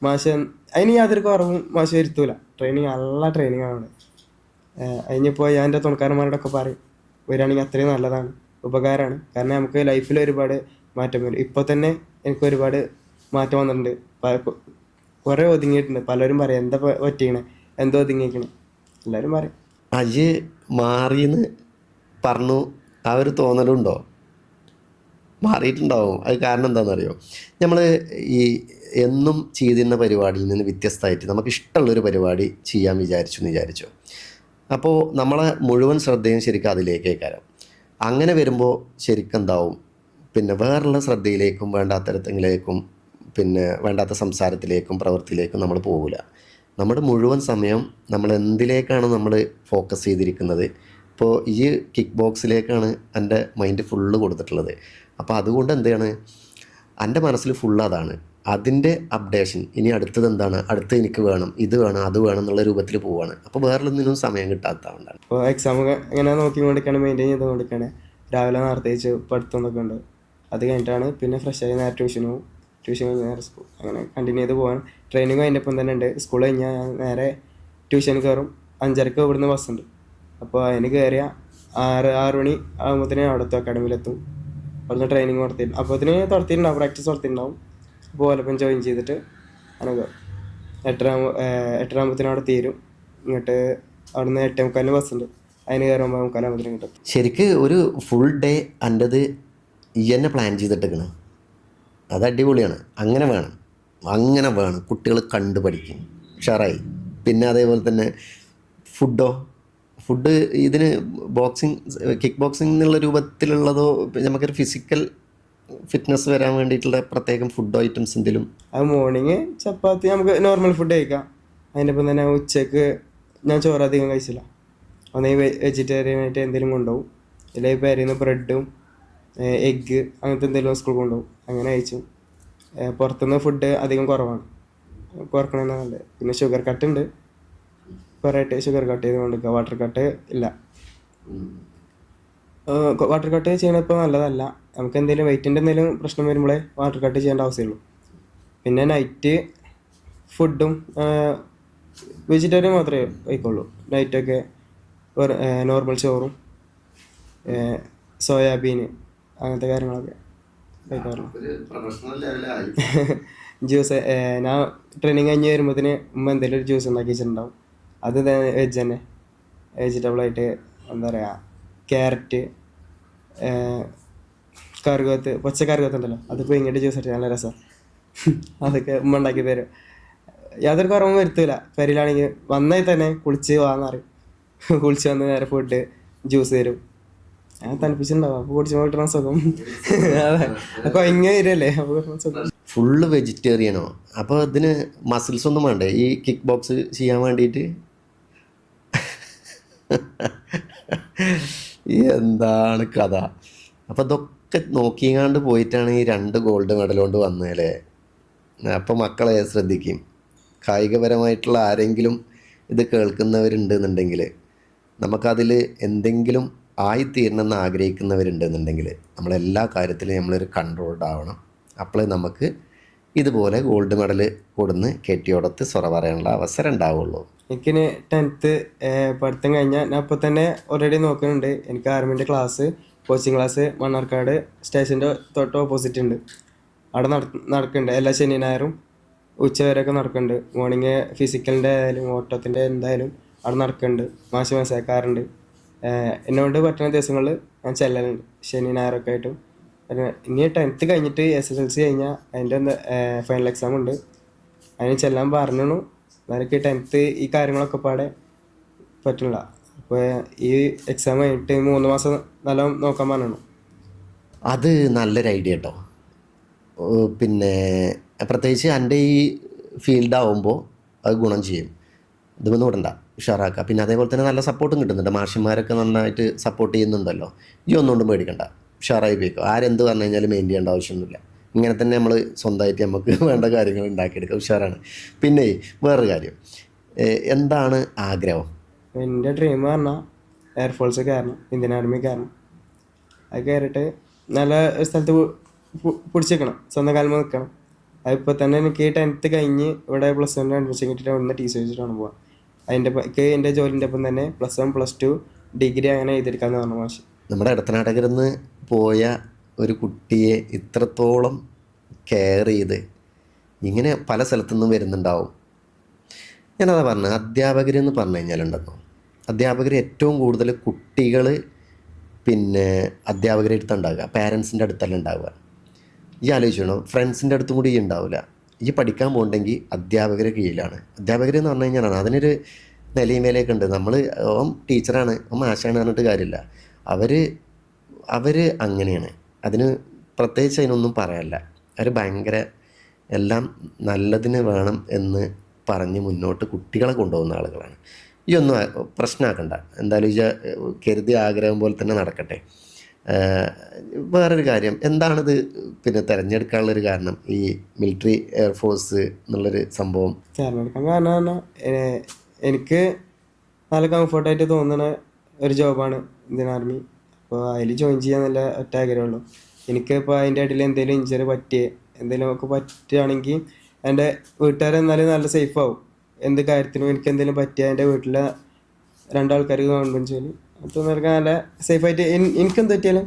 മാഷ അതിന് യാതൊരു കുറവും മാഷ വരുത്തൂല. ട്രെയിനിങ് നല്ല ട്രെയിനിങ് ആണ് അതിനിപ്പോൾ ഞാൻ എന്റെ തുണക്കാരന്മാരോടൊക്കെ പറയും വരികയാണെങ്കിൽ അത്രയും നല്ലതാണ്. ഉപകാരമാണ്. കാരണം നമുക്ക് ലൈഫിൽ ഒരുപാട് മാറ്റം വരും. ഇപ്പോൾ തന്നെ എനിക്ക് ഒരുപാട് മാറ്റം വന്നിട്ടുണ്ട്. കുറേ ഒതുങ്ങിയിട്ടുണ്ട്. പലരും പറയും എന്താ പറ്റിയണേ എന്തോ ഒതുങ്ങിക്കണേ എല്ലാവരും പറയും. അജ് മാറിയെന്ന് പറഞ്ഞു. ആ ഒരു തോന്നലുണ്ടോ? മാറിയിട്ടുണ്ടാവും. അത് കാരണം എന്താണെന്നറിയോ? നമ്മൾ ഈ എന്നും ചെയ്തിരുന്ന പരിപാടിയിൽ നിന്ന് വ്യത്യസ്തമായിട്ട് നമുക്ക് ഇഷ്ടമുള്ളൊരു പരിപാടി ചെയ്യാൻ വിചാരിച്ചു എന്ന് വിചാരിച്ചു? അപ്പോൾ നമ്മളെ മുഴുവൻ ശ്രദ്ധയും ശരിക്കും അതിലേക്കേക്കാരം. അങ്ങനെ വരുമ്പോൾ ശരിക്കും എന്താവും പിന്നെ വേറുള്ള ശ്രദ്ധയിലേക്കും വേണ്ടാത്ത തരത്തിലേക്കും പിന്നെ വേണ്ടാത്ത സംസാരത്തിലേക്കും പ്രവൃത്തിയിലേക്കും നമ്മൾ പോകില്ല നമ്മുടെ മുഴുവൻ സമയം നമ്മൾ എന്തിലേക്കാണ് നമ്മൾ ഫോക്കസ് ചെയ്തിരിക്കുന്നത്? ഇപ്പോൾ ഈ കിക്ക് ബോക്സിലേക്കാണ് എന്റെ മൈൻഡ് ഫുള്ള് കൊടുത്തിട്ടുള്ളത്. അപ്പോൾ അതുകൊണ്ട് എന്താണ്? എന്റെ മനസ്സിൽ ഫുള്ള് അതാണ്. അതിന്റെ അപ്ഡേഷൻ ഇനി അടുത്തത് എന്താണ്? അടുത്ത് എനിക്ക് വേണം ഇത് വേണം അത് വേണം എന്നുള്ള രൂപത്തിൽ പോവാണ്. അപ്പോൾ വേറൊന്നിനും സമയം കിട്ടാത്തതുകൊണ്ടാണ്. അപ്പോൾ എക്സാം ഇങ്ങനെ മെയിന്റെയിൻ ചെയ്തുകൊണ്ടിരിക്കുകയാണ് രാവിലെ നേരത്തെ വെച്ച് പഠിത്തം ഒക്കെ ഉണ്ട്. അത് കഴിഞ്ഞിട്ടാണ് പിന്നെ ഫ്രഷ് ആയി നേരെ ട്യൂഷന് പോകും ട്യൂഷൻ നേരെ സ്കൂൾ അങ്ങനെ കണ്ടിന്യൂ ചെയ്ത് പോകാൻ ട്രെയിനിങ് അതിന്റെപ്പം തന്നെ ഉണ്ട്. സ്കൂൾ കഴിഞ്ഞാൽ നേരെ ട്യൂഷൻ കയറും. അഞ്ചരക്ക് ഇവിടുന്ന് ബസ്സുണ്ട് അപ്പോൾ അതിന് കയറിയ ആറ് ആറ് മണി ആകുമ്പോഴത്തേനും അവിടുത്തെ അക്കാഡമിയിലെത്തും അവിടുന്ന് ട്രെയിനിങ് അപ്പോൾ അപ്പോഴത്തേന് തുടത്തിയിട്ടുണ്ടാവും പ്രാക്ടീസ് നടത്തിയിട്ടുണ്ടാവും അപ്പോൾ ജോയിൻ ചെയ്തിട്ട് അങ്ങനെ എട്ടരാ എട്ടര എട്ടരാകുമ്പോഴത്തേനും അവിടെ തീരും. ഇങ്ങോട്ട് അവിടുന്ന് എട്ടേ മുക്കാലിന് ഉണ്ട്. അതിന് കയറുമ്പോൾ മുക്കാലാമ്പത്തിന് കിട്ടും. ശരിക്ക് ഒരു ഫുൾ ഡേ എന്റെത് ഈ തന്നെ പ്ലാൻ ചെയ്തിട്ടേക്കണ് അത് അടിപൊളിയാണ്. അങ്ങനെ വേണം. അങ്ങനെ വേണം. കുട്ടികൾ കണ്ടു പഠിക്കും. ഉഷാറായി. പിന്നെ അതേപോലെ തന്നെ ഫുഡോ ഫുഡ് ഇതിന് ബോക്സിങ് കിക്ക് ബോക്സിംഗ് എന്നുള്ള രൂപത്തിലുള്ളതോ നമുക്കൊരു ഫിസിക്കൽ ഫിറ്റ്നസ് വരാൻ വേണ്ടിയിട്ടുള്ള പ്രത്യേകം ഫുഡ് ഐറ്റംസ് എന്തെങ്കിലും? അത് മോർണിംഗ് ചപ്പാത്തി നമുക്ക് നോർമൽ ഫുഡ് കഴിക്കാം. അതിന്റെ ഒപ്പം തന്നെ ഉച്ചയ്ക്ക് ഞാൻ ചോറ് അധികം കഴിച്ചില്ല. ഒന്നെങ്കിൽ വെജിറ്റേറിയൻ ആയിട്ട് എന്തെങ്കിലും കൊണ്ടുപോകും. ഇല്ലെങ്കിൽ പേരിൽ നിന്ന് ബ്രെഡും എഗ്ഗ് അങ്ങനത്തെ എന്തെങ്കിലും സ്കൂൾ കൊണ്ടുപോകും. അങ്ങനെ കഴിച്ചു. പുറത്തുനിന്ന് ഫുഡ് അധികം കുറവാണ്. കുറക്കണമെന്നാണ് നല്ലത്. പിന്നെ ഷുഗർ കട്ട് ഉണ്ട്. കുറേ ആയിട്ട് ഷുഗർ കട്ട് ചെയ്ത് കൊണ്ടിരിക്കുക വാട്ടർ കട്ട് ഇല്ല. വാട്ടർ കട്ട് ചെയ്യണപ്പോൾ നല്ലതല്ല. നമുക്ക് എന്തെങ്കിലും വെയിറ്റിന്റെ എന്തെങ്കിലും പ്രശ്നം വരുമ്പോഴേ വാട്ടർ കട്ട് ചെയ്യേണ്ട ആവശ്യമുള്ളൂ. പിന്നെ നൈറ്റ് ഫുഡും വെജിറ്റേറിയൻ മാത്രമേ കഴിക്കുള്ളൂ. നൈറ്റൊക്കെ നോർമൽ ചോറും സോയാബീൻ അങ്ങനത്തെ കാര്യങ്ങളൊക്കെ ജ്യൂസ് ഞാൻ ട്രെയിനിങ് കഴിഞ്ഞ് വരുമ്പോഴത്തേന് ഉമ്മ എന്തെങ്കിലും ഒരു ജ്യൂസ് ഉണ്ടാക്കി വെച്ചിട്ടുണ്ടാവും. അത് വെജ് തന്നെ. വെജിറ്റബിളായിട്ട് എന്താ പറയുക ക്യാരറ്റ് കറുകത്ത് പച്ച കറുകത്ത് ഉണ്ടല്ലോ. അത് ഇങ്ങോട്ട് ജ്യൂസ് അടിച്ചാൽ നല്ല രസം. അതൊക്കെ ഉമ്മ ഉണ്ടാക്കി തരും. യാതൊരു കുറവും വരുത്തില്ല കരിയിലാണെങ്കിൽ വന്നേ തന്നെ കുളിച്ച് വാങ്ങാറ് കുളിച്ച് വന്ന് നേരെ ഫുഡ് ജ്യൂസ് തരും. ഞാൻ തണുപ്പിച്ചിട്ടുണ്ടാവും. അപ്പോൾ കുടിച്ച് കിട്ടണ സുഖം. അതെ. ഇങ്ങനെ അപ്പോൾ ഫുള്ള് വെജിറ്റേറിയനോ അപ്പോൾ ഇതിന് മസിൽസ് ഒന്നും വേണ്ടേ? ഈ കിക്ക് ബോക്സ് ചെയ്യാൻ വേണ്ടിയിട്ട് എന്താണ് കഥ? അപ്പോൾ ഇതൊക്കെ നോക്കിയാണ്ട് പോയിട്ടാണ് ഈ രണ്ട് ഗോൾഡ് മെഡൽ കൊണ്ട് വന്നതല്ലേ അപ്പോൾ മക്കളെ ശ്രദ്ധിക്കും. കായികപരമായിട്ടുള്ള ആരെങ്കിലും ഇത് കേൾക്കുന്നവരുണ്ടെന്നുണ്ടെങ്കിൽ നമുക്കതിൽ എന്തെങ്കിലും ആയിത്തീരണമെന്ന് ആഗ്രഹിക്കുന്നവരുണ്ടെന്നുണ്ടെങ്കിൽ നമ്മളെല്ലാ കാര്യത്തിലും നമ്മളൊരു കൺട്രോൾഡ് ആവണം. അപ്പോൾ നമുക്ക് ഇതുപോലെ ഗോൾഡ് മെഡൽ കൊടുന്ന് കെട്ടിയോടത്ത് സ്വറ പറയാനുള്ള അവസരം ഉണ്ടാവുള്ളൂ. എനിക്ക് ടെൻത്ത് പഠിത്തം കഴിഞ്ഞാൽ ഞാൻ അപ്പോൾ തന്നെ ഓൾറെഡി നോക്കുന്നുണ്ട്. എനിക്ക് ആർമിന്റെ ക്ലാസ് കോച്ചിങ് ക്ലാസ് മണ്ണാർക്കാട് സ്റ്റേഷന്റെ തൊട്ട് ഓപ്പോസിറ്റ് ഉണ്ട് അവിടെ നട നടക്കുന്നുണ്ട് എല്ലാ ശനി ഞായറും ഉച്ച വരെയൊക്കെ നടക്കുന്നുണ്ട് മോർണിംഗ് ഫിസിക്കലിന്റെ ആയാലും ഓട്ടത്തിന്റെ എന്തായാലും അവിടെ നടക്കുന്നുണ്ട് മാസം മനസ്സിലാക്കാറുണ്ട്. എന്നോട് പറ്റുന്ന ദിവസങ്ങളിൽ ഞാൻ ചെല്ലലുണ്ട്. ശനി ഞായറൊക്കെ ആയിട്ടും. ഇനി ടെൻത്ത് കഴിഞ്ഞിട്ട് എസ് എസ് എൽ സി കഴിഞ്ഞാൽ അതിന്റെ ഫൈനൽ എക്സാം ഉണ്ട്. അതിന് ചെല്ലാൻ പറഞ്ഞു എന്നാലും ടെൻത്ത് ഈ കാര്യങ്ങളൊക്കെ പാടെ പറ്റില്ല അപ്പോൾ ഈ എക്സാം കഴിഞ്ഞിട്ട് മൂന്ന് മാസം നല്ല നോക്കാൻ പറഞ്ഞു അത് നല്ലൊരു ഐഡിയ കേട്ടോ പിന്നെ പ്രത്യേകിച്ച് എന്റെ ഈ ഫീൽഡ് ആവുമ്പോൾ അത് ഗുണം ചെയ്യും. ഇതൊന്നും വിടണ്ട ഉഷാറാക്കുക. പിന്നെ അതേപോലെ തന്നെ നല്ല സപ്പോർട്ടും കിട്ടുന്നുണ്ട്. മാഷിന്മാരൊക്കെ നന്നായിട്ട് സപ്പോർട്ട് ചെയ്യുന്നുണ്ടല്ലോ. ഈ ഒന്നുകൊണ്ടും പേടിക്കണ്ട. ഉഷാറായി പോയിക്കോ. ആരെന്ത് പറഞ്ഞു കഴിഞ്ഞാലും മെയിൻ ചെയ്യേണ്ട ആവശ്യമൊന്നുമില്ല. ഇങ്ങനെ തന്നെ നമ്മൾ സ്വന്തമായിട്ട് നമുക്ക് വേണ്ട കാര്യങ്ങൾ ഉണ്ടാക്കിയെടുക്കുക ഉഷാറാണ്. പിന്നെ വേറൊരു കാര്യം. എന്താണ് ആഗ്രഹം? എന്റെ ഡ്രീം പറഞ്ഞാൽ എയർഫോഴ്സ് കയറണം ഇന്ത്യൻ ആർമി കയറണം. അത് കയറിയിട്ട് നല്ല സ്ഥലത്ത് പിടിച്ചേക്കണം സ്വന്തം കാലം നിൽക്കണം. അതിപ്പോൾ തന്നെ എനിക്ക് ടെൻത്ത് കഴിഞ്ഞ് ഇവിടെ പ്ലസ് വൺ അഡ്മിഷൻ കിട്ടിയിട്ട് അവിടുന്ന് ടി സി വെച്ചിട്ടാണ് പോവാം. അതിന്റെ എന്റെ ജോലിന്റെ ഒപ്പം തന്നെ plus one plus two degree അങ്ങനെ എഴുതിയെടുക്കാമെന്ന് പറഞ്ഞു മാഷ്. നമ്മുടെ ഇടത്തനാടകരിൽ നിന്ന് പോയ ഒരു കുട്ടിയെ ഇത്രത്തോളം കെയർ ചെയ്ത് ഇങ്ങനെ പല സ്ഥലത്തു നിന്നും വരുന്നുണ്ടാവും. ഞാനതാ പറഞ്ഞത് അധ്യാപകരെന്ന് പറഞ്ഞു കഴിഞ്ഞാലുണ്ടെന്നോ അധ്യാപകർ ഏറ്റവും കൂടുതൽ കുട്ടികൾ പിന്നെ അധ്യാപകരെ അടുത്തുണ്ടാവുക. പാരൻസിന്റെ അടുത്തല്ല ഉണ്ടാവുക. ഈ ആലോചിക്കണം ഫ്രണ്ട്സിന്റെ അടുത്തും കൂടി ഉണ്ടാവില്ല ഈ പഠിക്കാൻ പോകണ്ടെങ്കിൽ അധ്യാപകരെ കീഴിലാണ്. അധ്യാപകരെന്ന് പറഞ്ഞു കഴിഞ്ഞാൽ അതിനൊരു നിലയും മേലെയൊക്കെ ഉണ്ട്. നമ്മൾ ഓം ടീച്ചറാണ് ഓം ആശാണ് പറഞ്ഞിട്ട് കാര്യമില്ല. അവർ അവർ അങ്ങനെയാണ്. അതിന് പ്രത്യേകിച്ച് അതിനൊന്നും പറയാനില്ല അവർ ഭയങ്കര എല്ലാം നല്ലതിന് വേണം എന്ന് പറഞ്ഞ് മുന്നോട്ട് കുട്ടികളെ കൊണ്ടുപോകുന്ന ആളുകളാണ്. ഈ ഒന്നും പ്രശ്നമാക്കണ്ട എന്തായാലും ഈ കരുതിയ ആഗ്രഹം പോലെ തന്നെ നടക്കട്ടെ. വേറൊരു കാര്യം എന്താണിത് പിന്നെ തിരഞ്ഞെടുക്കാനുള്ളൊരു കാരണം? ഈ മിലിറ്ററി എയർഫോഴ്സ് എന്നുള്ളൊരു സംഭവം. തിരഞ്ഞെടുക്കാൻ കാരണം എനിക്ക് നല്ല കംഫർട്ടായിട്ട് തോന്നുന്ന ഒരു ജോബാണ് ഇന്ത്യൻ ആർമി. അപ്പോൾ അതിൽ ജോയിൻ ചെയ്യാൻ നല്ല ഒറ്റ ആഗ്രഹമുള്ളൂ. എനിക്ക് ഇപ്പോൾ അതിന്റെ ഇടയിൽ എന്തെങ്കിലും ഇഞ്ചറി പറ്റിയേ എന്തെങ്കിലും ഒക്കെ പറ്റുകയാണെങ്കിൽ എന്റെ വീട്ടുകാരെന്നാലും നല്ല സേഫ് ആവും. എന്ത് കാര്യത്തിനും എനിക്ക് എന്തെങ്കിലും പറ്റിയ എന്റെ വീട്ടിലെ രണ്ടാൾക്കാർക്ക് ഗവൺമെന്റ് ജോലി. അത് നിനക്ക് നല്ല സേഫായിട്ട് എനിക്കെന്ത് പറ്റിയാലും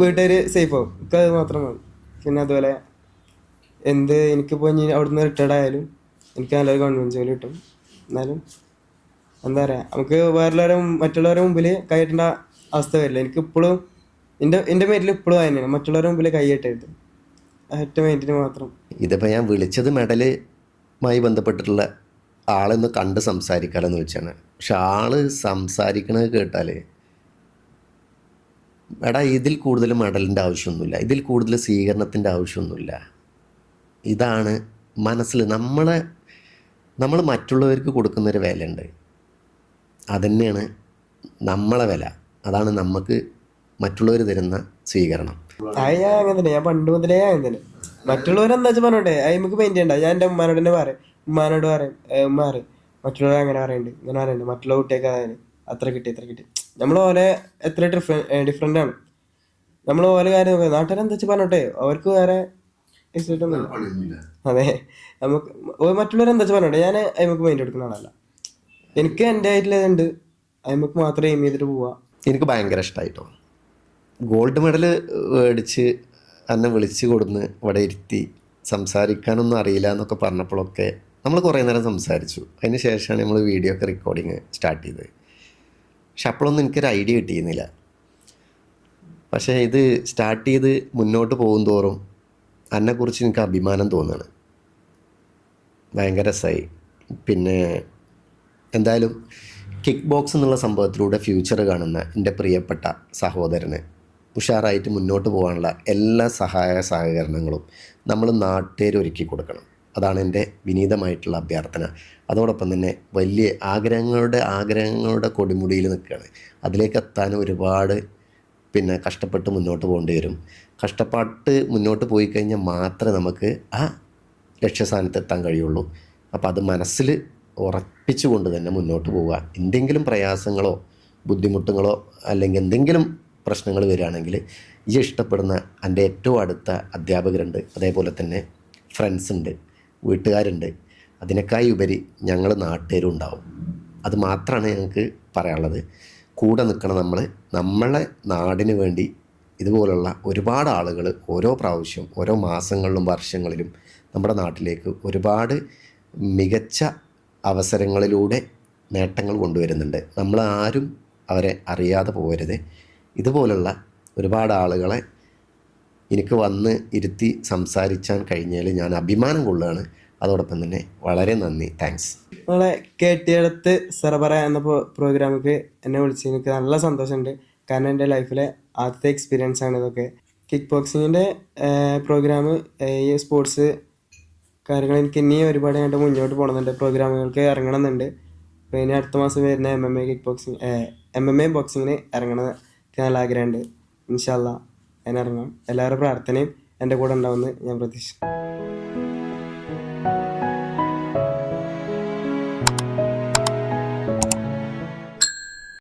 വീട്ടുകാർ സേഫ് ആവും. എനിക്ക് അത് മാത്രം മതി. പിന്നെ അതുപോലെ എന്ത് എനിക്കിപ്പോൾ ഇനി അവിടുന്ന് റിട്ടയർഡ് ആയാലും എനിക്ക് നല്ലൊരു ഗവൺമെന്റ് ജോലി കിട്ടും. എന്നാലും എന്താ പറയുക നമുക്ക് വേറെ മറ്റുള്ളവരുടെ മുമ്പിൽ കൈയിട്ടേണ്ട അവസ്ഥ വരില്ല. എനിക്ക് ഇപ്പോഴും എന്റെ എന്റെ മേരിൽ ഇപ്പോഴും തന്നെയാണ്. മറ്റുള്ളവരുടെ മുമ്പിൽ കൈയിട്ടരുത് ഒറ്റ മൈൻഡിന് മാത്രം. ഇതിപ്പോൾ ഞാൻ വിളിച്ചത് മെഡലുമായി ബന്ധപ്പെട്ടിട്ടുള്ള ആളെന്ന് കണ്ട് സംസാരിക്കാമെന്ന് വെച്ചാണ് പക്ഷെ ആൾ സംസാരിക്കണത് കേട്ടാൽ എടാ ഇതിൽ കൂടുതൽ മെഡലിന്റെ ആവശ്യമൊന്നുമില്ല. ഇതിൽ കൂടുതൽ സ്വീകരണത്തിന്റെ ആവശ്യമൊന്നുമില്ല. ഇതാണ് മനസ്സിൽ നമ്മളെ നമ്മൾ മറ്റുള്ളവർക്ക് കൊടുക്കുന്നൊരു വിലയുണ്ട്. അതന്നെയാണ് നമ്മളെ വില. അതാണ് നമുക്ക് മറ്റുള്ളവർ തരുന്ന സ്വീകരണം. അത് അങ്ങനെ തന്നെ. ഞാൻ പണ്ട് മുതലേ അങ്ങനെ തന്നെ. മറ്റുള്ളവർ എന്താ വെച്ചാൽ പറഞ്ഞോട്ടെ? അത് മെയിൻ ചെയ്യണ്ട. ഞാൻ എന്റെ ഉമ്മാനോട് തന്നെ പറയും. ഉമ്മാനോട് പറയും ഉമ്മാറ് ഉമ്മ പറയും മറ്റുള്ളവർ അങ്ങനെ പറയുന്നുണ്ട് ഇങ്ങനെ പറയുന്നുണ്ട് മറ്റുള്ള കുട്ടിയൊക്കെ അതായത് അത്ര കിട്ടി ഇത്ര കിട്ടി. നമ്മൾ ഓലെ എത്ര ഡിഫറെന്റ് ആണ്. നമ്മൾ ഓരോ കാര്യം നോക്കുക നാട്ടുകാർ എന്താ വെച്ചാൽ പറഞ്ഞോട്ടെ? അവർക്ക് വേറെ ഒന്നും അതെ നമുക്ക് എന്താ വെച്ചാൽ പറഞ്ഞോട്ടെ? ഞാൻ അയമക്ക് മൈൻഡ് എടുക്കുന്ന ആളല്ല. എനിക്ക് എന്റെ ആയിട്ടുള്ളതുണ്ട് അയമക്ക് മാത്രമേ എയിം ചെയ്തിട്ട് പോവാ. എനിക്ക് ഭയങ്കര ഇഷ്ടമായിട്ടോ ഗോൾഡ് മെഡൽ മേടിച്ച് എന്നെ വിളിച്ച് കൊടുന്ന് ഇവിടെ ഇരുത്തി സംസാരിക്കാനൊന്നും അറിയില്ല എന്നൊക്കെ പറഞ്ഞപ്പോഴൊക്കെ നമ്മൾ കുറേ നേരം സംസാരിച്ചു. അതിന് ശേഷമാണ് നമ്മൾ വീഡിയോ ഒക്കെ റെക്കോർഡിങ് സ്റ്റാർട്ട് ചെയ്തത്. പക്ഷെ അപ്പോഴൊന്നും എനിക്കൊരു ഐഡിയ കിട്ടിയിരുന്നില്ല. പക്ഷേ ഇത് സ്റ്റാർട്ട് ചെയ്ത് മുന്നോട്ട് പോകും തോറും എന്നെക്കുറിച്ച് എനിക്ക് അഭിമാനം തോന്നുകയാണ് ഭയങ്കര രസമായി പിന്നെ എന്തായാലും കിക്ക് ബോക്സ് എന്നുള്ള സംഭവത്തിലൂടെ ഫ്യൂച്ചർ കാണുന്ന എന്റെ പ്രിയപ്പെട്ട സഹോദരന് ഉഷാറായിട്ട് മുന്നോട്ട് പോകാനുള്ള എല്ലാ സഹായ സഹകരണങ്ങളും നമ്മൾ നാട്ടുകാർ ഒരുക്കി കൊടുക്കണം. അതാണ് എന്റെ വിനീതമായിട്ടുള്ള അഭ്യർത്ഥന. അതോടൊപ്പം തന്നെ വലിയ ആഗ്രഹങ്ങളുടെ ആഗ്രഹങ്ങളുടെ കൊടിമുടിയിൽ നിൽക്കുകയാണ്. അതിലേക്ക് എത്താൻ ഒരുപാട് പിന്നെ കഷ്ടപ്പെട്ട് മുന്നോട്ട് പോകേണ്ടി വരും. കഷ്ടപ്പാട്ട് മുന്നോട്ട് പോയി കഴിഞ്ഞാൽ മാത്രമേ നമുക്ക് ആ ലക്ഷ്യസ്ഥാനത്ത് എത്താൻ കഴിയുള്ളൂ. അപ്പോൾ അത് മനസ്സിൽ ഉറപ്പിച്ചുകൊണ്ട് തന്നെ മുന്നോട്ട് പോവുക. എന്തെങ്കിലും പ്രയാസങ്ങളോ ബുദ്ധിമുട്ടുകളോ അല്ലെങ്കിൽ എന്തെങ്കിലും പ്രശ്നങ്ങൾ വരികയാണെങ്കിൽ ഈ ഇഷ്ടപ്പെടുന്ന എന്റെ ഏറ്റവും അടുത്ത അധ്യാപകരുണ്ട്. അതേപോലെ തന്നെ ഫ്രണ്ട്സ് ഉണ്ട്. വീട്ടുകാരുണ്ട്. അതിനേക്കായി ഉപരി ഞങ്ങൾ നാട്ടുകാരും ഉണ്ടാവും. അത് മാത്രമാണ് ഞങ്ങൾക്ക് പറയാനുള്ളത്. കൂടെ നിൽക്കണം നമ്മൾ നമ്മളെ നാടിന് വേണ്ടി ഇതുപോലുള്ള ഒരുപാട് ആളുകൾ ഓരോ പ്രാവശ്യം ഓരോ മാസങ്ങളിലും വർഷങ്ങളിലും നമ്മുടെ നാട്ടിലേക്ക് ഒരുപാട് മികച്ച അവസരങ്ങളിലൂടെ നേട്ടങ്ങൾ കൊണ്ടുവരുന്നുണ്ട്. നമ്മൾ ആരും അവരെ അറിയാതെ പോകരുത്. ഇതുപോലുള്ള ഒരുപാട് ആളുകളെ എനിക്ക് വന്ന് ഇരുത്തി സംസാരിച്ചാൻ കഴിഞ്ഞാൽ ഞാൻ അഭിമാനം കൊള്ളുകയാണ്. അതോടൊപ്പം തന്നെ വളരെ നന്ദി. താങ്ക്സ് നമ്മളെ കേട്ടിയടത്ത് സെറബറ എന്ന പ്രോഗ്രാമിക്ക് എന്നെ വിളിച്ച് എനിക്ക് നല്ല സന്തോഷമുണ്ട്. കാരണം എന്റെ ലൈഫിലെ ആദ്യത്തെ എക്സ്പീരിയൻസ് ആണ് ഇതൊക്കെ. കിക്ക് ബോക്സിങ്ങിന്റെ പ്രോഗ്രാം ഈ സ്പോർട്സ് കാര്യങ്ങൾ എനിക്ക് ഇനിയും ഒരുപാട് കണ്ട് മുന്നോട്ട് പോകണമെന്നുണ്ട്. പ്രോഗ്രാമുകൾക്ക് ഇറങ്ങണമെന്നുണ്ട്. അപ്പോൾ ഇനി അടുത്ത മാസം വരുന്ന M M A kick boxing M M A ബോക്സിങ്ങിന് ഇറങ്ങണമെന്ന് നല്ല ആഗ്രഹമുണ്ട്. ഇൻഷാല്ല ഞാൻ ഇറങ്ങാം എല്ലാവരുടെ പ്രാർത്ഥനയും എന്റെ കൂടെ ഉണ്ടാവുമെന്ന് ഞാൻ പ്രതീക്ഷിക്കുന്നു.